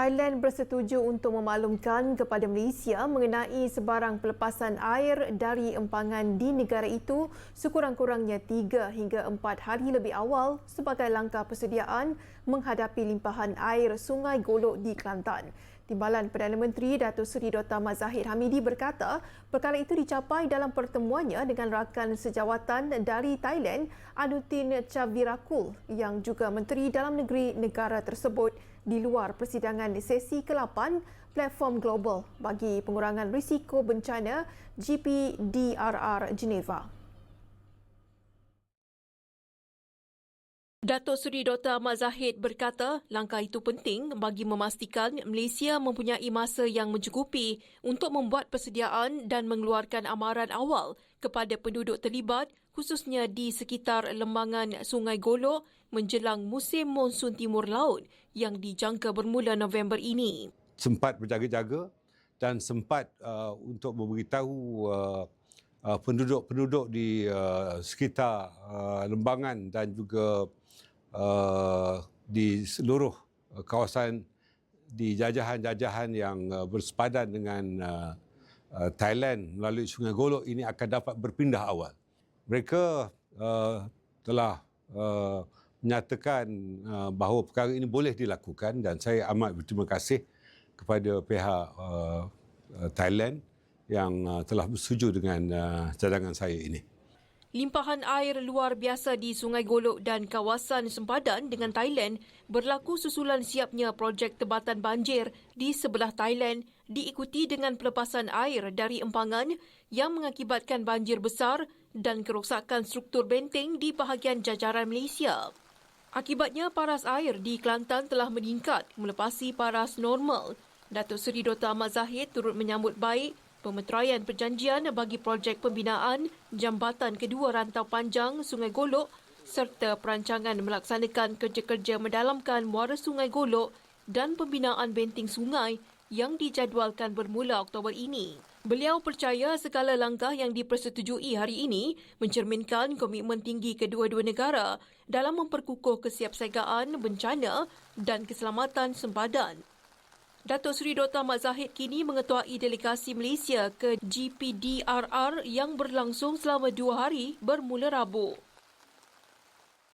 Thailand bersetuju untuk memaklumkan kepada Malaysia mengenai sebarang pelepasan air dari empangan di negara itu sekurang-kurangnya 3 hingga 4 hari lebih awal sebagai langkah persediaan menghadapi limpahan air Sungai Golok di Kelantan. Timbalan Perdana Menteri Datuk Seri Dr. Mazahid Hamidi berkata perkara itu dicapai dalam pertemuannya dengan rakan sejawatan dari Thailand Anutin Chavirakul yang juga Menteri Dalam Negeri negara tersebut di luar persidangan sesi ke-8 Platform Global bagi pengurangan risiko bencana GPDRR Geneva. Datuk Seri Dr. Ahmad Zahid berkata langkah itu penting bagi memastikan Malaysia mempunyai masa yang mencukupi untuk membuat persediaan dan mengeluarkan amaran awal kepada penduduk terlibat khususnya di sekitar lembangan Sungai Golok menjelang musim monsun timur laut yang dijangka bermula November ini. Sempat berjaga-jaga dan sempat uh, untuk memberitahu uh, uh, penduduk-penduduk di uh, sekitar uh, lembangan dan juga Uh, di seluruh uh, kawasan di jajahan-jajahan yang uh, bersepadan dengan uh, uh, Thailand melalui Sungai Golok ini akan dapat berpindah awal. Mereka uh, telah uh, menyatakan uh, bahawa perkara ini boleh dilakukan dan saya amat berterima kasih kepada pihak uh, uh, Thailand yang uh, telah bersetuju dengan uh, cadangan saya ini. Limpahan air luar biasa di Sungai Golok dan kawasan sempadan dengan Thailand berlaku susulan siapnya projek tebatan banjir di sebelah Thailand diikuti dengan pelepasan air dari empangan yang mengakibatkan banjir besar dan kerosakan struktur benteng di bahagian jajaran Malaysia. Akibatnya paras air di Kelantan telah meningkat melepasi paras normal. Datuk Seri Dr. Ahmad Zahid turut menyambut baik Pemeteraian perjanjian bagi projek pembinaan jambatan kedua rantau panjang Sungai Golok serta perancangan melaksanakan kerja-kerja mendalamkan muara Sungai Golok dan pembinaan benteng sungai yang dijadualkan bermula Oktober ini. Beliau percaya segala langkah yang dipersetujui hari ini mencerminkan komitmen tinggi kedua-dua negara dalam memperkukuh kesiapsiagaan bencana dan keselamatan sempadan. Datuk Seri Dr. Ahmad Zahid kini mengetuai delegasi Malaysia ke GPDRR yang berlangsung selama dua hari bermula Rabu.